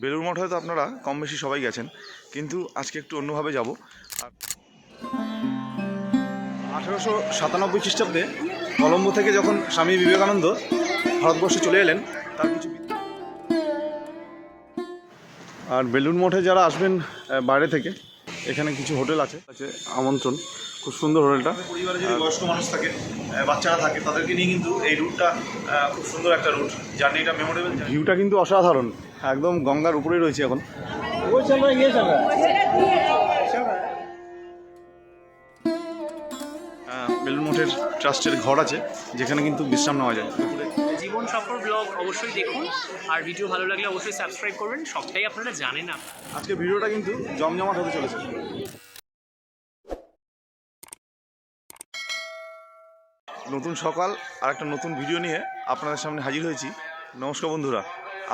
বেলুর মঠ হয়তো আপনারা কম বেশি সবাই গেছেন কিন্তু আজকে একটু অন্যভাবে যাব। আর আঠেরোশো সাতানব্বই খ্রিস্টাব্দে কলম্বো থেকে যখন স্বামী বিবেকানন্দ ভারতবর্ষে চলে এলেন তার কিছু আর বেলুন মঠে যারা আসবেন বাইরে থেকে এখানে কিছু হোটেল আছে আছে আমন্ত্রণ খুব সুন্দর হোটেলটা। পরিবারে যদি বয়স্ক মানুষ থাকে বাচ্চারা থাকে তাদেরকে নিয়ে কিন্তু এই রুটটা খুব সুন্দর একটা রুট। জার্নিটা মেমোরেবল ভিউটা কিন্তু অসাধারণ। একদম গঙ্গার উপরেই রয়েছে এখন। আহ, বেলুন মঠের ট্রাস্টের ঘর আছে যেখানে কিন্তু বিশ্রাম নেওয়া যায়। জীবন সফর ব্লগ অবশ্যই দেখুন আর ভিডিও ভালো লাগলে অবশ্যই সাবস্ক্রাইব করবেন সবটাই আপনারা জানেন না। আজকে ভিডিওটা কিন্তু জমজমাট হতে চলেছে। নতুন সকাল আর একটা নতুন ভিডিও নিয়ে আপনাদের সামনে হাজির হয়েছি। নমস্কার বন্ধুরা।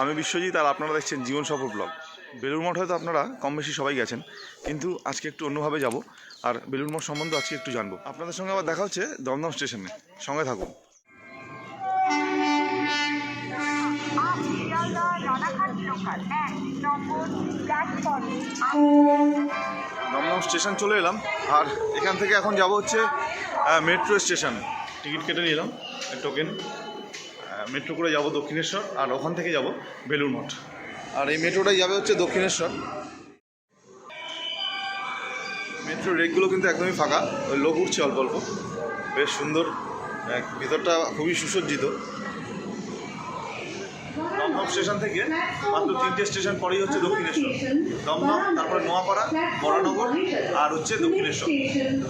আমি বিশ্বজিৎ আর আপনারা দেখছেন জীবন সফর ব্লগ। বেলুর মঠ হয়তো আপনারা কম বেশি সবাই গেছেন, কিন্তু আজকে একটু অন্যভাবে যাব আর বেলুর মঠ সম্বন্ধে আজকে একটু জানব। আপনাদের সঙ্গে আবার দেখা হচ্ছে দমদম স্টেশনে। সঙ্গে থাকুন। দমদম স্টেশন চলে এলাম আর এখান থেকে এখন যাব হচ্ছে মেট্রো স্টেশন। টিকিট কেটে নিলাম টোকেন মেট্রো করে যাব দক্ষিণেশ্বর আর ওখান থেকে যাব বেলুর মঠ। আর এই মেট্রোটাই যাবে হচ্ছে দক্ষিণেশ্বর। মেট্রো রেকগুলো কিন্তু একদমই ফাঁকা, ওই লোক উঠছে অল্প অল্প। বেশ সুন্দর ভিতরটা খুবই সুসজ্জিত। দমদম স্টেশন থেকে মাত্র তিনটে স্টেশন পরেই হচ্ছে দক্ষিণেশ্বর। দমদম, তারপরে নোয়াপাড়া, বরানগর আর হচ্ছে দক্ষিণেশ্বর।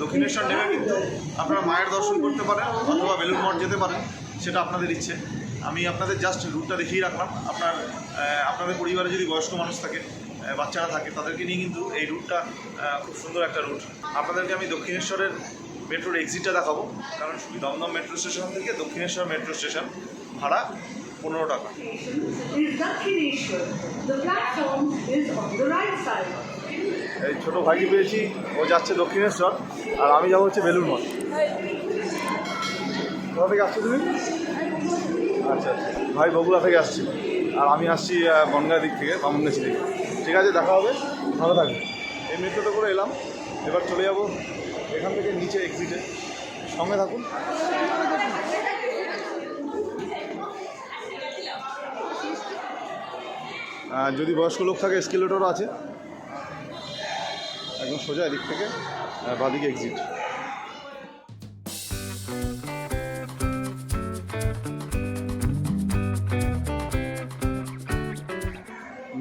দক্ষিণেশ্বর নেমে কিন্তু আপনারা মায়ের দর্শন করতে পারেন অথবা বেলুর মঠ যেতে পারেন, সেটা আপনাদের ইচ্ছে। আমি আপনাদের জাস্ট রুটটা দেখিয়ে রাখলাম। আপনার আপনাদের পরিবারে যদি বয়স্ক মানুষ থাকে বাচ্চারা থাকে তাদেরকে নিয়ে কিন্তু এই রুটটা খুব সুন্দর একটা রুট আপনাদেরকে আমি দক্ষিণেশ্বরের মেট্রোর এক্সিটটা দেখাবো কারণ শুধু দমদম মেট্রো স্টেশন থেকে দক্ষিণেশ্বর মেট্রো স্টেশন ভাড়া পনেরো টাকা. এই ছোটো ভাইকে পেয়েছি ও যাচ্ছে দক্ষিণেশ্বর আর আমি যাব হচ্ছে বেলুর মঠ। কোথা থেকে আসছো তুমি? আচ্ছা আচ্ছা। ভাই, বগুড়া থেকে আসছি। আর আমি আসছি বনগাঁ দিক থেকে, বামনগাছি থেকে ঠিক আছে, দেখা হবে। ভালো থাকবে। এই মেট্রোতে করে এলাম। এবার চলে যাব এখান থেকে নিচে এক্সিটে সঙ্গে থাকুন। যদি বয়স্ক লোক থাকে স্কেলেটরও আছে। একদম সোজা এদিক থেকে বাদিকে এক্সিট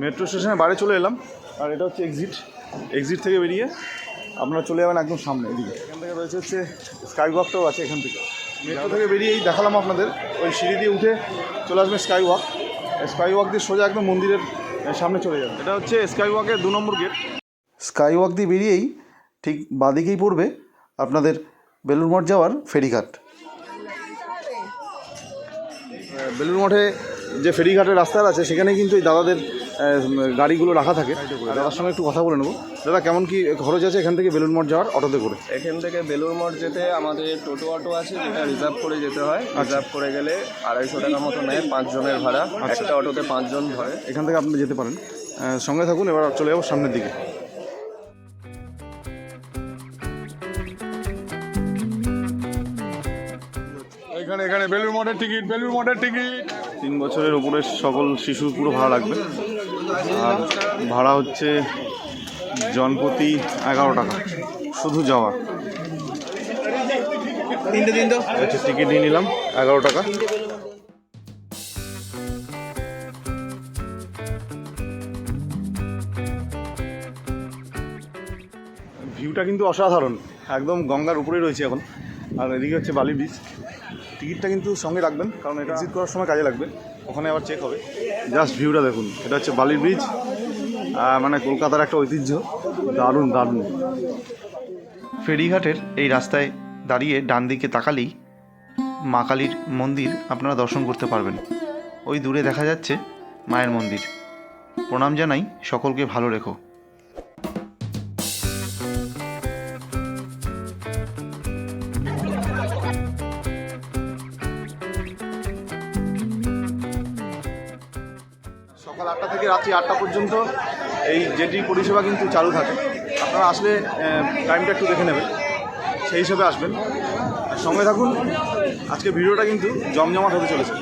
মেট্রো স্টেশনে বাড়ি চলে এলাম আর এটা হচ্ছে এক্সিট এক্সিট থেকে বেরিয়ে আপনারা চলে যাবেন একদম সামনে এদিকে। এখান থেকে রয়েছে হচ্ছে স্কাই ওয়াকটাও আছে এখান থেকে। মেট্রো থেকে বেরিয়েই দেখালাম আপনাদের ওই সিঁড়ি দিয়ে উঠে চলে আসবেন স্কাই ওয়াক স্কাই ওয়াক দিয়ে সোজা একদম মন্দিরের সামনে চলে যাবে। এটা হচ্ছে স্কাই ওয়াকের দু নম্বর গেট স্কাই ওয়াক দিয়ে বেরিয়েই ঠিক বাদিকেই পড়বে আপনাদের বেলুর মঠ যাওয়ার ফেরিঘাট। বেলুর মঠে যে ফেরিঘাটের রাস্তা আছে সেখানে কিন্তু এই দাদাদের গাড়িগুলো রাখা থাকে। দাদার সঙ্গে একটু কথা বলে নেব। দাদা কেমন কি খরচ আছে এখান থেকে বেলুর মঠ যাওয়ার অটোতে করে? এখান থেকে বেলুর মঠ যেতে আমাদের টোটো অটো আছে যেটা রিজার্ভ করে যেতে হয়। রিজার্ভ করে গেলে আড়াইশো টাকা মতো নেয় পাঁচজনের ভাড়া। একটা অটোতে পাঁচজন ধরে এখান থেকে আপনি যেতে পারেন। সঙ্গে থাকুন এবার চলে যাব সামনের দিকে। এখানে এখানে বেলুর মঠের টিকিট বেলুর মঠের টিকিট তিন বছরের উপরে সকল শিশু পুরো ভাড়া লাগবে। আর ভাড়া হচ্ছে জনপ্রতি এগারো টাকা শুধু যাওয়া। আচ্ছা টিকিট নিয়ে নিলাম এগারো টাকা। ভিউটা কিন্তু অসাধারণ একদম গঙ্গার উপরেই রয়েছে এখন। আর এদিকে হচ্ছে বালি ব্রিজ টিকিটটা কিন্তু সঙ্গে রাখবেন কারণ এটা এক্সিট করার সময় কাজে লাগবে ওখানে আবার চেক হবে। জাস্ট ভিউটা দেখুন। এটা হচ্ছে বালির ব্রিজ মানে কলকাতার একটা ঐতিহ্য। দারুণ দারুণ। ফেরিঘাটের এই রাস্তায় দাঁড়িয়ে ডান দিকে তাকালেই মা কালীর মন্দির আপনারা দর্শন করতে পারবেন। ওই দূরে দেখা যাচ্ছে মায়ের মন্দির। প্রণাম জানাই সকলকে ভালো রেখো। রাত্রি আটটা পর্যন্ত এই জেটি পরিষেবা কিন্তু চালু থাকে। আপনারা আসলে টাইমটা একটু দেখে নেবেন। সেই হিসেবে আসবেন। আর সঙ্গে থাকুন, আজকে ভিডিওটা কিন্তু জমজমাট হতে চলেছে।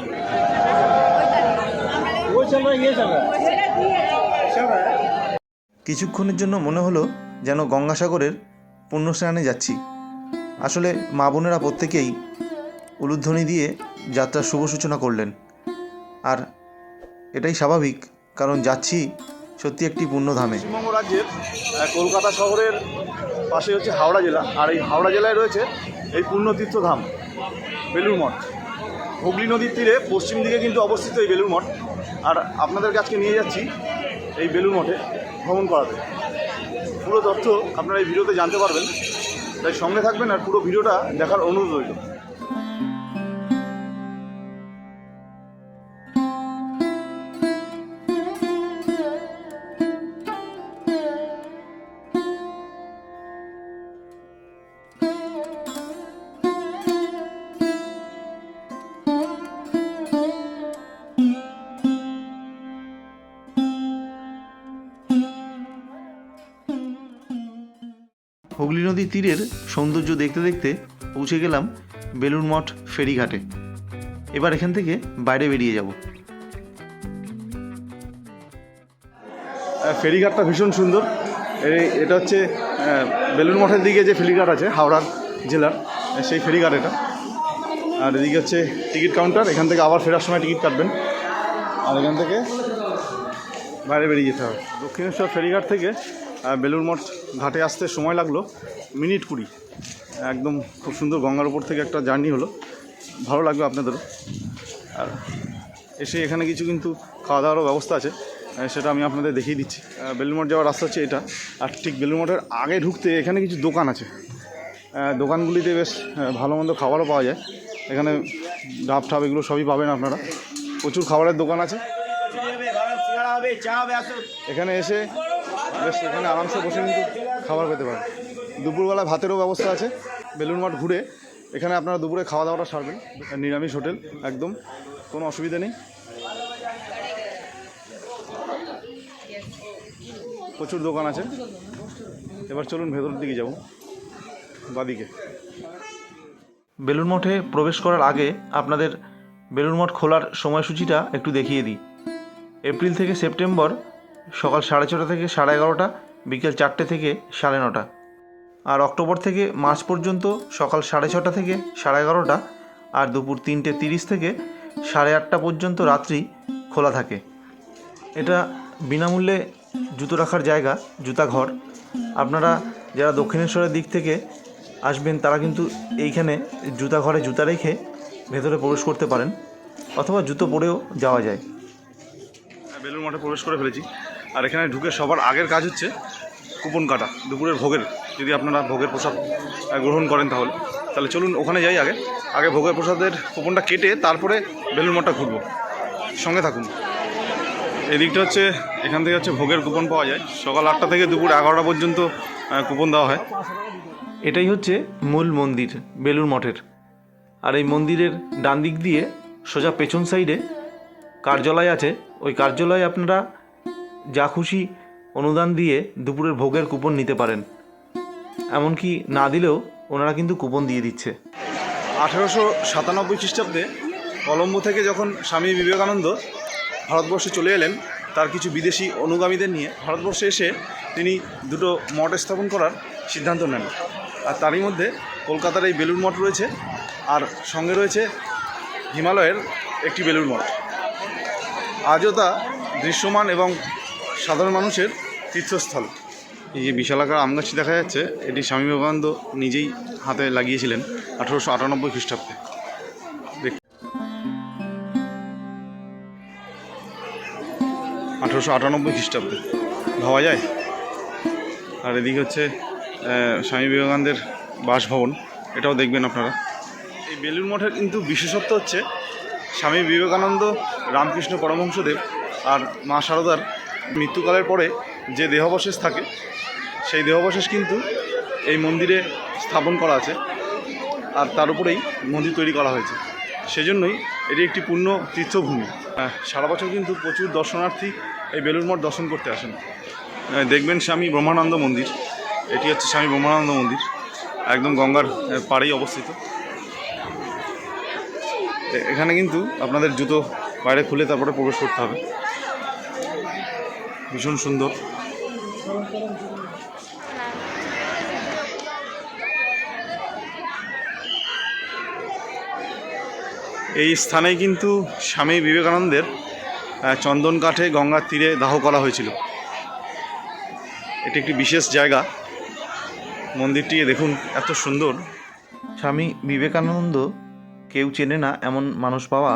কিছুক্ষণের জন্য মনে হলো যেন গঙ্গাসাগরের পুণ্যস্নানে যাচ্ছি। আসলে মা বোনেরা প্রত্যেকেই উলুধ্বনি দিয়ে যাত্রার শুভ সূচনা করলেন। আর এটাই স্বাভাবিক কারণ যাচ্ছি সত্যি একটি পুণ্যধামে পশ্চিমবঙ্গ রাজ্যের কলকাতা শহরের পাশে হচ্ছে হাওড়া জেলা, আর এই হাওড়া জেলায় রয়েছে এই পুণ্যতীর্থ ধাম বেলুর মঠ। হুগলি নদীর তীরে পশ্চিম দিকে কিন্তু অবস্থিত এই বেলুর মঠ। আর আপনাদেরকে আজকে নিয়ে যাচ্ছি এই বেলুর মঠে ভ্রমণ করাতে। পুরো তথ্য আপনারা এই ভিডিওতে জানতে পারবেন। তাই সঙ্গে থাকবেন আর পুরো ভিডিওটা দেখার অনুরোধ রইল। হুগলি নদীর তীরের সৌন্দর্য দেখতে দেখতে পৌঁছে গেলাম বেলুর মঠ ফেরিঘাটে। এবার এখান থেকে বাইরে বেরিয়ে যাব। ফেরিঘাটটা ভীষণ সুন্দর। এটা হচ্ছে বেলুড় মঠের দিকে যে ফেরিঘাট আছে হাওড়ার জেলার সেই ফেরিঘাট এটা। আর এদিকে হচ্ছে টিকিট কাউন্টার, এখান থেকে আবার ফেরার সময় টিকিট কাটবেন। আর এখান থেকে বাইরে বেরিয়ে যেতে হবে। দক্ষিণেশ্বর ফেরিঘাট থেকে বেলুড় মঠ ঘাটে আসতে সময় লাগল। মিনিট কুড়ি। একদম খুব সুন্দর গঙ্গার উপর থেকে একটা জার্নি হলো। ভালো লাগবে আপনাদেরও। আর এসে এখানে কিছু কিন্তু খাওয়া দাওয়ারও ব্যবস্থা আছে। সেটা আমি আপনাদের দেখিয়ে দিচ্ছি। বেলুড় যাওয়ার রাস্তা হচ্ছে এটা। আর ঠিক বেলুড় মঠের আগে ঢুকতে এখানে কিছু দোকান আছে। দোকানগুলিতে বেশ ভালো মন্দ খাবারও পাওয়া যায়। এখানে ডাব ঠাব এগুলো সবই পাবেন আপনারা। প্রচুর খাবারের দোকান আছে। এখানে এসে বেশ, এখানে আরামসে বসে কিন্তু খাবার পেতে পারেন। দুপুরবেলা ভাতেরও ব্যবস্থা আছে, বেলুন মাঠ ঘুরে। এখানে আপনারা দুপুরে খাওয়া দাওয়াটা সারবেন, নিরামিষ হোটেল, একদম, কোনো অসুবিধা নেই। প্রচুর দোকান আছে। এবার চলুন ভেতরের দিকে যাব, বাদিকে। বেলুন মঠে প্রবেশ করার আগে আপনাদের বেলুন মঠ খোলার সময়সূচিটা একটু দেখিয়ে দিই। এপ্রিল থেকে সেপ্টেম্বর সকাল সাড়ে ছটা থেকে সাড়ে এগারোটা, বিকেল চারটে থেকে সাড়ে নটা। আর অক্টোবর থেকে মার্চ পর্যন্ত সকাল সাড়ে ছটা থেকে সাড়ে এগারোটা আর দুপুর তিনটে তিরিশ থেকে সাড়ে আটটা পর্যন্ত রাত্রি খোলা থাকে। এটা বিনামূল্যে জুতো রাখার জায়গা, জুতা ঘর। আপনারা যারা দক্ষিণেশ্বরের দিক থেকে আসবেন, তারা কিন্তু এইখানে জুতা ঘরে জুতা রেখে ভেতরে প্রবেশ করতে পারেন অথবা জুতো পরেও যাওয়া যায়। বেলুর মঠে প্রবেশ করে ফেলেছি। আর এখানে ঢুকে সবার আগের কাজ হচ্ছে কুপন কাটা, দুপুরের ভোগের। যদি আপনারা ভোগের প্রসাদ গ্রহণ করেন তাহলে। তাহলে চলুন ওখানে যাই আগে। আগে ভোগের প্রসাদের কুপনটা কেটে তারপরে বেলুর মঠটা ঘুরবো। সঙ্গে থাকুন। এদিকটা হচ্ছে, এখান থেকে হচ্ছে ভোগের কুপন পাওয়া যায়। সকাল আটটা থেকে দুপুর এগারোটা পর্যন্ত কুপন দেওয়া হয়। এটাই হচ্ছে মূল মন্দির বেলুর মঠের। আর এই মন্দিরের ডান দিক দিয়ে সোজা পেছন সাইডে কার্যালয় আছে। ওই কার্যালয়ে আপনারা যা খুশি অনুদান দিয়ে দুপুরের ভোগের কুপন নিতে পারেন। এমনকি না দিলেও ওনারা কিন্তু কুপন দিয়ে দিচ্ছে। আঠেরোশো সাতানব্বই খ্রিস্টাব্দে কলম্বো থেকে যখন স্বামী বিবেকানন্দ ভারতবর্ষে চলে এলেন, তার কিছু বিদেশি অনুগামীদের নিয়ে ভারতবর্ষে এসে তিনি দুটো মঠ স্থাপন করার সিদ্ধান্ত নেন। আর তারই মধ্যে কলকাতার এই বেলুর মঠ রয়েছে, আর সঙ্গে রয়েছে হিমালয়ের একটি বেলুর মঠ। আজও তা দৃশ্যমান এবং সাধারণ মানুষের তীর্থস্থল। এই যে বিশালাকার আম গাছটি দেখা যাচ্ছে, এটি স্বামী বিবেকানন্দ নিজেই হাতে লাগিয়েছিলেন আঠারোশো আটানব্বই খ্রিস্টাব্দে। আঠারোশো আটানব্বই খ্রিস্টাব্দে। ভাবা যায়? আর এদিকে হচ্ছে স্বামী বিবেকানন্দের বাসভবন, এটাও দেখবেন আপনারা। এই বেলুর মঠের কিন্তু বিশেষত্ব হচ্ছে স্বামী বিবেকানন্দ, রামকৃষ্ণ পরমহংসদেব আর মা সারদার মৃত্যুকালের পরে যে দেহাবশেষ থাকে, সেই দেহাবশেষ কিন্তু এই মন্দিরে স্থাপন করা আছে আর তার উপরেই মন্দির তৈরি করা হয়েছে। সেজন্যই এটি একটি পূর্ণ তীর্থভূমি। সারা বছর কিন্তু প্রচুর দর্শনার্থী এই বেলুর মঠ দর্শন করতে আসেন। দেখবেন স্বামী ব্রহ্মানন্দ মন্দির। এটি হচ্ছে স্বামী ব্রহ্মানন্দ মন্দির। একদম গঙ্গার পাড়েই অবস্থিত। এখানে কিন্তু আপনাদের জুতো বাইরে খুলে তারপরে প্রবেশ করতে হবে। ভীষণ সুন্দর। এই স্থানেই কিন্তু স্বামী বিবেকানন্দের চন্দন কাঠে গঙ্গার তীরে দাহ করা হয়েছিল। এটি একটি বিশেষ জায়গা। মন্দিরটি দেখুন, এত সুন্দর। স্বামী বিবেকানন্দ কেউ চেনে না এমন মানুষ পাওয়া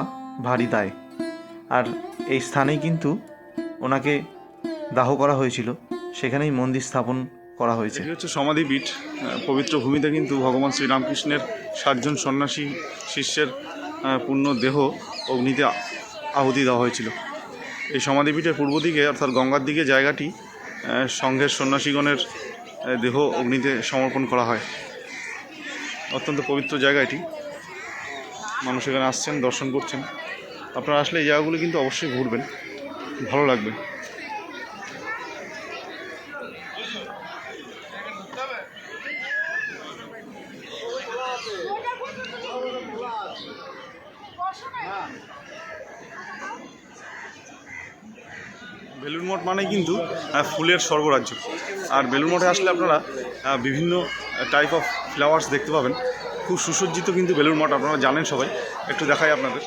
ভারী দায়। আর এই স্থানেই কিন্তু ওনাকে দাহ করা হয়েছিল। সেখানেই মন্দির স্থাপন করা হয়েছে। এটি হচ্ছে সমাধিপীঠ পবিত্র ভূমিতে কিন্তু ভগবান শ্রীরামকৃষ্ণের সাতজন সন্ন্যাসী শিষ্যের পূর্ণ দেহ অগ্নিতে আহুতি দেওয়া হয়েছিল। এই সমাধিপীঠের পূর্ব দিকে অর্থাৎ গঙ্গার দিকে জায়গাটি সংঘের সন্ন্যাসীগণের দেহ অগ্নিতে সমর্পণ করা হয়। অত্যন্ত পবিত্র জায়গা এটি। মানুষ এখানে আসছেন, দর্শন করছেন। আপনারা আসলে এই জায়গাগুলো কিন্তু অবশ্যই ঘুরবেন। ভালো লাগবে। বেলুড় মঠ মানে কিন্তু ফুলের স্বর্গরাজ্য। আর বেলুড় মঠে আসলে আপনারা বিভিন্ন টাইপ অফ ফ্লাওয়ার্স দেখতে পাবেন। খুব সুসজ্জিত কিন্তু বেলুড় মঠ আপনারা জানেন সবাই। একটু দেখাই আপনাদের।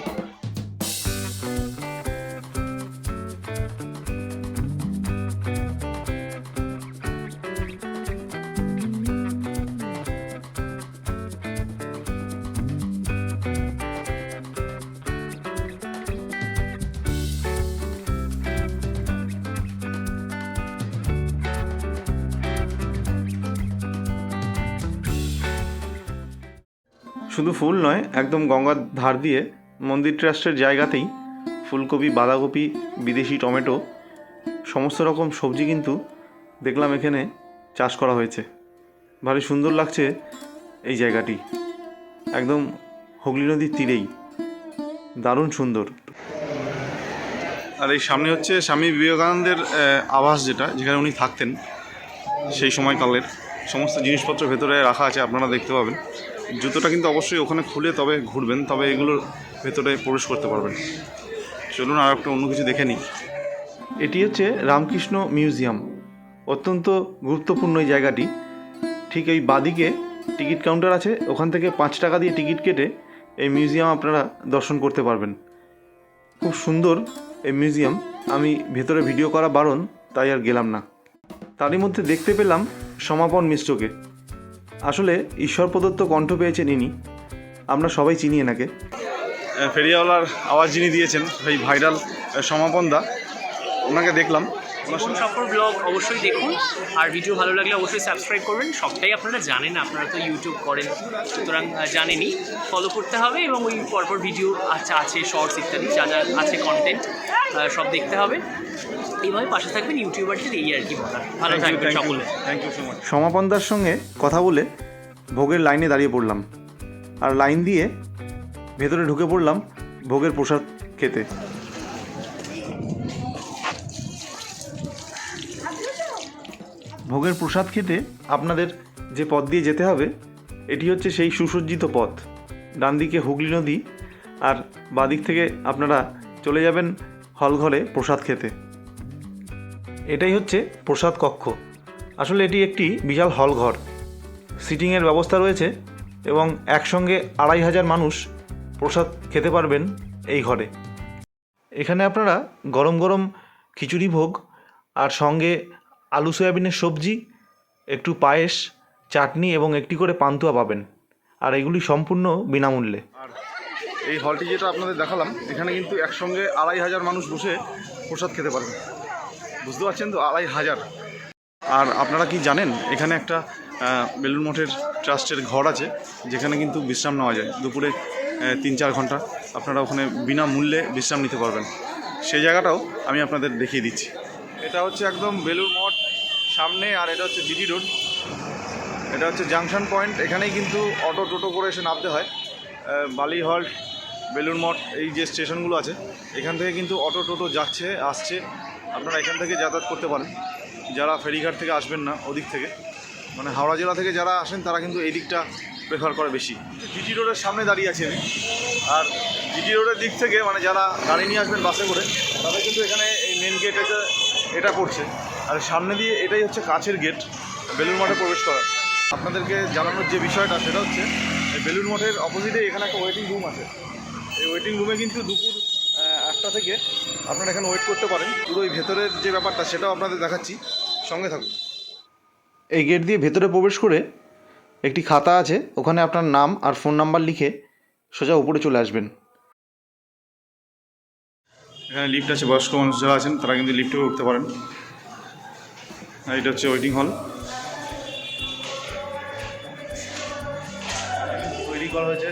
শুধু ফুল নয়, একদম গঙ্গার ধার দিয়ে মন্দির ট্রাস্টের জায়গাতেই ফুলকপি, বাঁধাকপি, বিদেশি টমেটো, সমস্ত রকম সবজি কিন্তু দেখলাম এখানে চাষ করা হয়েছে। ভারী সুন্দর লাগছে এই জায়গাটি। একদম হুগলি নদীর তীরেই। দারুণ সুন্দর। আর এই সামনে হচ্ছে স্বামী বিবেকানন্দের আবাস যেটা, যেখানে উনি থাকতেন, সেই সময়কালের। সমস্ত জিনিসপত্র ভেতরে রাখা আছে, আপনারা দেখতে পাবেন। জুতোটা কিন্তু অবশ্যই ওখানে খুলে তবে ঘুরবেন, তবে এগুলোর ভেতরে প্রবেশ করতে পারবেন। চলুন আর একটা অন্য কিছু দেখে নিই। এটি হচ্ছে রামকৃষ্ণ মিউজিয়াম, অত্যন্ত গুরুত্বপূর্ণ এই জায়গাটি। ঠিক এই বাদিকে টিকিট কাউন্টার আছে, ওখান থেকে পাঁচ টাকা দিয়ে টিকিট কেটে এই মিউজিয়াম আপনারা দর্শন করতে পারবেন। খুব সুন্দর এই মিউজিয়াম, আমি ভেতরে ভিডিও করা বারণ, তাই আর গেলাম না। তারই মধ্যে দেখতে পেলাম সমাপন মিশ্রকে। আসলে ঈশ্বর প্রদত্ত কণ্ঠ পেয়েছেন ইনি। আমরা সবাই চিনি এনাকে। ফেরিয়াওয়ালার আওয়াজ যিনি দিয়েছেন সেই ভাইরাল সমাপন দা ওনাকে দেখলাম। জীবন সফর ব্লগ অবশ্যই দেখুন। আর ভিডিও ভালো লাগলে অবশ্যই সাবস্ক্রাইব করবেন। সবটাই আপনারা জানেন আপনারা তো ইউটিউব করেন সুতরাং জানেনই। ফলো করতে হবে এবং ওই পরপর ভিডিও আচ্ছা আছে শর্টস ইত্যাদি যা যা আছে কন্টেন্ট সব দেখতে হবে। এইভাবে পাশে থাকবেন ইউটিউবারদের এই আর কি বলার ভালো থাকবেন সকলে। থ্যাংক ইউ সো মাচ সমাপনদার সঙ্গে কথা বলে ভোগের লাইনে দাঁড়িয়ে পড়লাম। আর লাইন দিয়ে ভেতরে ঢুকে পড়লাম ভোগের প্রসাদ খেতে। ভোগের প্রসাদ খেতে আপনাদের যে পথ দিয়ে যেতে হবে এটি হচ্ছে সেই সুসজ্জিত পথ। ডান দিকে হুগলি নদী আর বাদিক থেকে আপনারা চলে যাবেন হলঘরে প্রসাদ খেতে। এটাই হচ্ছে প্রসাদ কক্ষ। আসলে এটি একটি বিশাল হল ঘর সিটিংয়ের ব্যবস্থা রয়েছে এবং একসঙ্গে আড়াই হাজার মানুষ প্রসাদ খেতে পারবেন এই ঘরে। এখানে আপনারা গরম গরম খিচুড়ি ভোগ আর সঙ্গে আলু সয়াবিনের সবজি, একটু পায়েস, চাটনি এবং একটি করে পান্তুয়া পাবেন। আর এগুলি সম্পূর্ণ বিনামূল্যে। এই হলটি যেটা আপনাদের দেখালাম, এখানে কিন্তু একসঙ্গে আড়াই হাজার মানুষ বসে প্রসাদ খেতে পারবে বুঝতে পারছেন তো? আড়াই হাজার। আর আপনারা কি জানেন, এখানে একটা বেলুড় মঠের ট্রাস্টের ঘর আছে, যেখানে কিন্তু বিশ্রাম নেওয়া যায়। দুপুরে তিন চার ঘণ্টা আপনারা ওখানে বিনামূল্যে বিশ্রাম নিতে পারবেন। সেই জায়গাটাও আমি আপনাদের দেখিয়ে দিচ্ছি। এটা হচ্ছে একদম বেলুড় মঠ সামনে, আর এটা হচ্ছে জিডি রোড। এটা হচ্ছে জাংশন পয়েন্ট। এখানেই কিন্তু অটো টোটো করে এসে নামতে হয়। বালি হল্ট বেলুড় মঠ, এই যে স্টেশনগুলো আছে, এখান থেকে কিন্তু অটো টোটো যাচ্ছে, আসছে। আপনারা এখান থেকে যাতায়াত করতে পারেন। যারা ফেরিঘাট থেকে আসবেন না, ওদিক থেকে। মানে হাওড়া জেলা থেকে যারা আসেন, তারা কিন্তু এই দিকটা প্রেফার করে বেশি। জিটি রোডের সামনে দাঁড়িয়ে আছি আমি। আর জিটি রোডের দিক থেকে মানে যারা গাড়ি নিয়ে আসবেন বাসে করে, তাদের কিন্তু এখানে এই মেন গেট এটা এটা পড়ছে আর সামনে দিয়ে এটাই হচ্ছে কাছের গেট বেলুর মাঠে প্রবেশ করার। আপনাদেরকে জানানোর যে বিষয়টা, সেটা হচ্ছে বেলুর মঠের অপোজিটে এখানে একটা ওয়েটিং রুম আছে। এই ওয়েটিং রুমে কিন্তু দুপুর একটা থেকে আপনারা এখানে ওয়েট করতে পারেন। পুরো এই ভেতরের যে ব্যাপারটা সেটাও আপনাদের দেখাচ্ছি। সঙ্গে থাকুন। এই গেট দিয়ে ভেতরে প্রবেশ করে একটি খাতা আছে। ওখানে আপনার নাম আর ফোন নাম্বার লিখে সোজা উপরে চলে আসবেন। এখানে লিফট আছে বয়স্ক মানুষ যারা আছেন তারা কিন্তু লিফটে উঠতে পারেন। আর এটা হচ্ছে ওয়েটিং হল তৈরি করা হয়েছে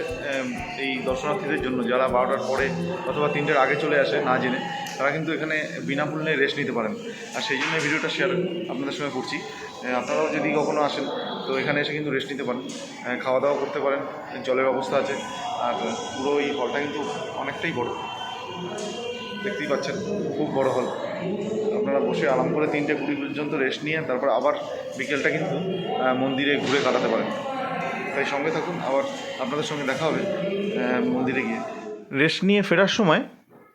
এই দর্শনার্থীদের জন্য যারা বারোটার পরে অথবা তিনটের আগে চলে আসে, না জেনে, তারা কিন্তু এখানে বিনামূল্যে রেস্ট নিতে পারেন। আর সেই জন্য ভিডিওটা শেয়ার আপনাদের সঙ্গে করছি। আপনারাও যদি কখনো আসেন, তো এখানে এসে কিন্তু রেস্ট নিতে পারেন। খাওয়া দাওয়া করতে পারেন, জলের ব্যবস্থা আছে, আর পুরো এই হলটা কিন্তু অনেকটাই বড়। দেখতেই পাচ্ছেন, খুব বড় হল আপনারা বসে আরাম করে তিনটে কুড়ি পর্যন্ত রেস্ট নিয়ে, তারপর আবার বিকেলটা কিন্তু মন্দিরে ঘুরে কাটাতে পারেন। তাই সঙ্গে থাকুন আবার আপনাদের সঙ্গে দেখা হবে মন্দিরে গিয়ে। রেস্ট নিয়ে ফেরার সময়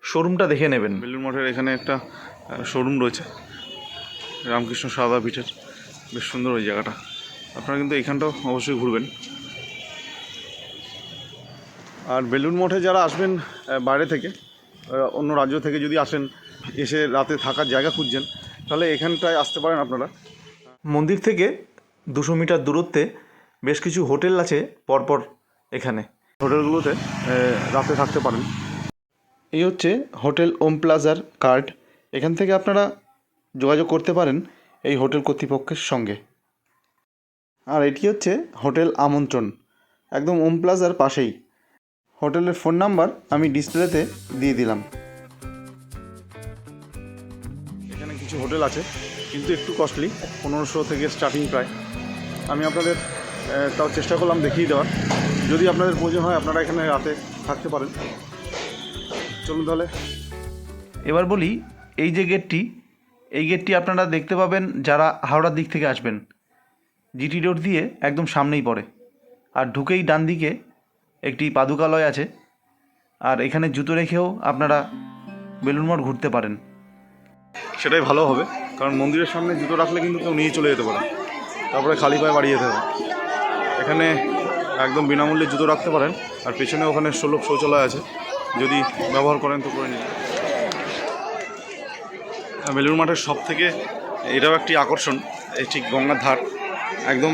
শোরুমটা দেখে নেবেন। বেলুর মঠের এখানে একটা শোরুম রয়েছে রামকৃষ্ণ সারদা পিঠের বেশ সুন্দর ওই জায়গাটা। আপনারা কিন্তু এখানটাও অবশ্যই ঘুরবেন। আর বেলুর মঠে যারা আসবেন বাইরে থেকে অন্য রাজ্য থেকে যদি আসেন এসে রাতে থাকার জায়গা খুঁজছেন তাহলে এখানটায় আসতে পারেন আপনারা। মন্দির থেকে দুশো মিটার দূরত্বে বেশ কিছু হোটেল আছে পরপর এখানে। হোটেলগুলোতে রাতে থাকতে পারেন। এই হচ্ছে হোটেল ওম প্লাজার কার্ড। এখান থেকে আপনারা যোগাযোগ করতে পারেন এই হোটেল কর্তৃপক্ষের সঙ্গে। আর এটি হচ্ছে হোটেল আমন্ত্রণ একদম ওম প্লাজার পাশেই। হোটেলের ফোন নাম্বার আমি ডিসপ্লেতে দিয়ে দিলাম। এখানে কিছু হোটেল আছে কিন্তু একটু কস্টলি পনেরোশো থেকে স্টার্টিং প্রায়। আমি আপনাদের তাও চেষ্টা করলাম দেখিয়ে দেওয়ার। যদি আপনাদের প্রয়োজন হয় আপনারা এখানে রাতে থাকতে পারেন। চলুন তাহলে। এবার বলি এই যে গেটটি এই গেটটি আপনারা দেখতে পাবেন যারা হাওড়ার দিক থেকে আসবেন। জিটি রোড দিয়ে একদম সামনেই পড়ে। আর ঢুকেই ডান দিকে একটি পাদুকালয় আছে। আর এখানে জুতো রেখেও আপনারা বেলুন মঠ ঘুরতে পারেন। সেটাই ভালো হবে কারণ মন্দিরের সামনে জুতো রাখলে কিন্তু কেউ নিয়ে চলে যেতে পারে। তারপরে খালি পায়ে বাড়িয়ে যেতে হবে। এখানে একদম বিনামূল্যে জুতো রাখতে পারেন। আর পেছনে ওখানে সুলভ শৌচালয় আছে। যদি ব্যবহার করেন তো করে নিন। বেলুর মাঠের সব থেকে এটাও একটি আকর্ষণ, এই ঠিক গঙ্গার ধার। একদম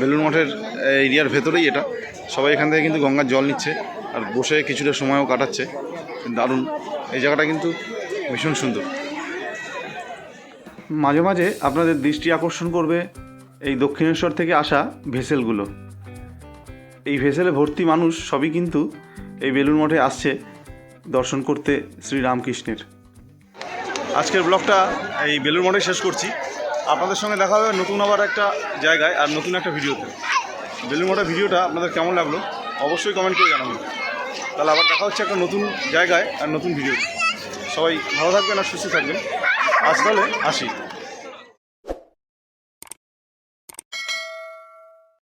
বেলুর মঠের এরিয়ার ভেতরেই এটা। সবাই এখান থেকে কিন্তু গঙ্গার জল নিচ্ছে আর বসে কিছুটা সময়ও কাটাচ্ছে। দারুণ। এই জায়গাটা কিন্তু ভীষণ সুন্দর। মাঝে মাঝে আপনাদের দৃষ্টি আকর্ষণ করবে এই দক্ষিণেশ্বর থেকে আসা ভেসেলগুলো। এই ভেসেলে ভর্তি মানুষ সবই কিন্তু এই বেলুন মঠে আসছে দর্শন করতে শ্রী রামকৃষ্ণের আজকের ব্লগটা এই বেলুর মঠে শেষ করছি। আপনাদের সঙ্গে দেখা হবে নতুন আবার একটা জায়গায় আর নতুন একটা ভিডিওতে। বেলুর মঠের ভিডিওটা আপনাদের কেমন লাগল অবশ্যই কমেন্ট করে জানাবেন। তাহলে আবার দেখা হচ্ছে একটা নতুন জায়গায় আর নতুন ভিডিওতে। সবাই ভালো থাকবেন আর সুস্থ থাকবেন। আজ তাহলে আসি।